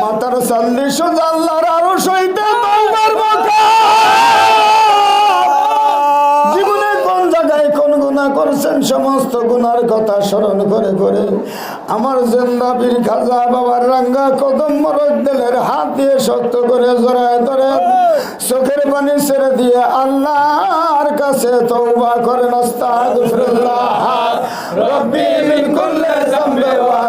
মাতার চল্লিশ আল্লাহর আরও সইতে তোমার কোন জায়গায় কোন গুণা করছেন সমস্ত গুনার কথা স্মরণ করে করে আমার জিন্দাবির খাজা বাবার রাঙ্গা কদম মরদ দিলের হাত দিয়ে শক্ত করে জড়ায় ধরে, চোখের পানি ছেড়ে দিয়ে আল্লাহর কাছে তওবা করেন, আস্তাগফিরুল্লাহ। রব্বি মিন কুল্লি যামবি ওয়া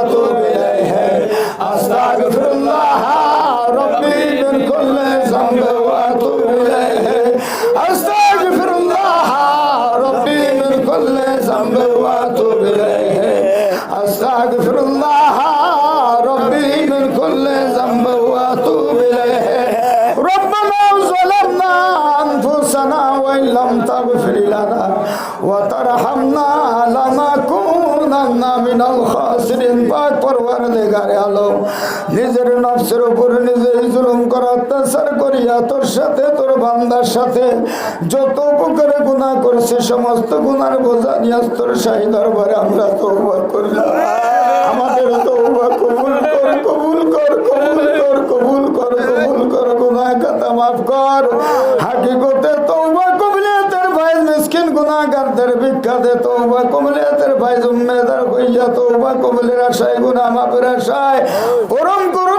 নিজের নফসের উপর জুলুম করা, অত্যাচার করিয়া তোর সাথে, তোর বান্দার সাথে যত উপকারে সমস্ত গুনার বোঝা নিয়ে তোর শাহী দরবারে আমরা তওবা করলাম। আমাদের কবুল কর কবুল কর কবুল কর কবুল কর কবুল কর কথা মাফ কর। বলছেন গুণাগারদের বিখ্যাতে তৌবা কমলিয়াতের ভাই জুম্মেদার কইয়া তৌবা কমলের আশায় গুণা মাপের আশায়। করম করুন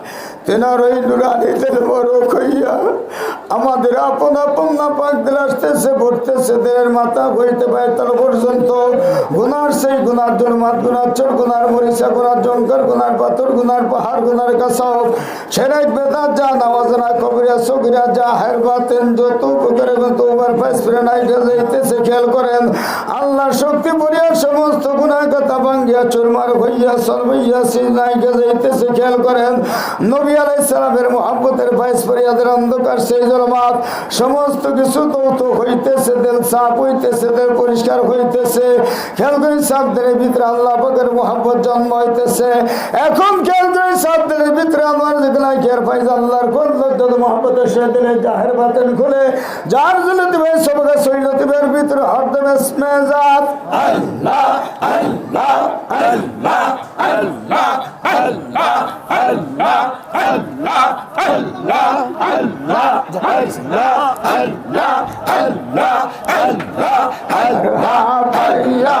তেনার ওই নুরানিদের বড় কইয়া, আমাদের আপন আপন না পাক দিল আসতেছে, ভরতেছে দেহের মাথা বইতে পারে তার পর্যন্ত। গুনার সেই গুনার জন্মাত গুনার চোর, গুনার মরিচা, গুনার জঙ্কার গুনার পাথর, গুনার পাহাড়, গুনার কাসাব সেরাই বেদাত যা নামাজ না কবিরা সগিরা যা হের বাতেন যত উপকারে তোমার ফাইস ফিরে নাই যাইতেছে, খেয়াল করেন। আল্লাহ শক্তি পড়িয়া সমস্ত গুনাহ কথা ভাঙ্গিয়া চুরমার হইয়া সলবইয়া সেই যাইতেছে, খেয়াল করেন। নবী মহব্বতের ফরিয়াদের অন্ধকার, সেই জলমাত, সমস্ত কিছু দৌত হইতেছে দেল সাপ হইতেছে দেল পরিষ্কার হইতেছে খেয়াল সাপদের ভিতরে আল্লাহ মহব্বত জন্ম হইতেছে। এখন খেয়াল করি ফাইজ আল্লাহর কোন লজ্জত মহব্বতের সে দিলে জাহের বাতেন খুলে যার জন্য দিবে সবকে শৈল দিবের ভিতরে হরদম ইসমে জাত আল্লাহ আল্লাহ আল্লাহ আল্লাহ আল্লাহ আল্লাহ আল্লাহ আল্লাহ আল্লাহ আল্লাহ আল্লাহ আল্লাহ আল্লাহ আল্লাহ ভাইয়া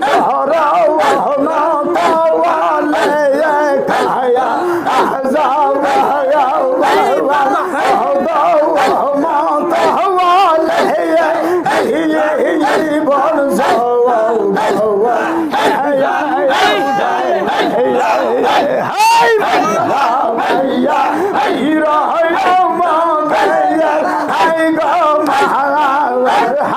زهرة وهنا طوال يا كهيا أحزان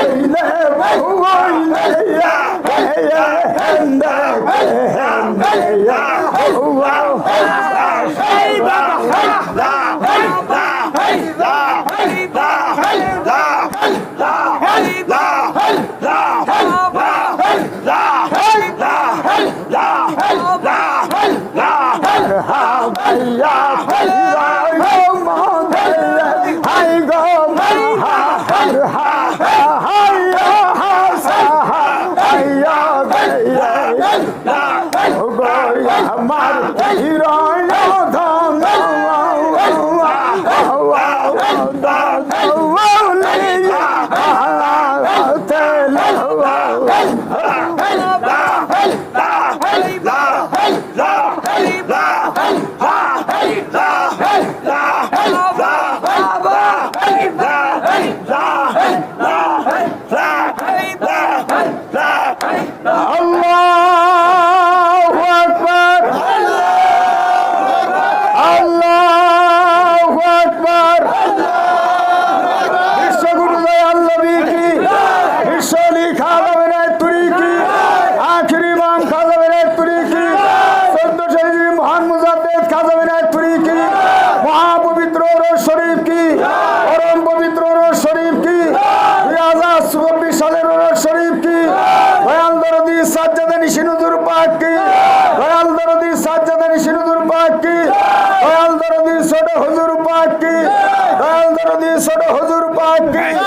Hey, Baba! আমার Open!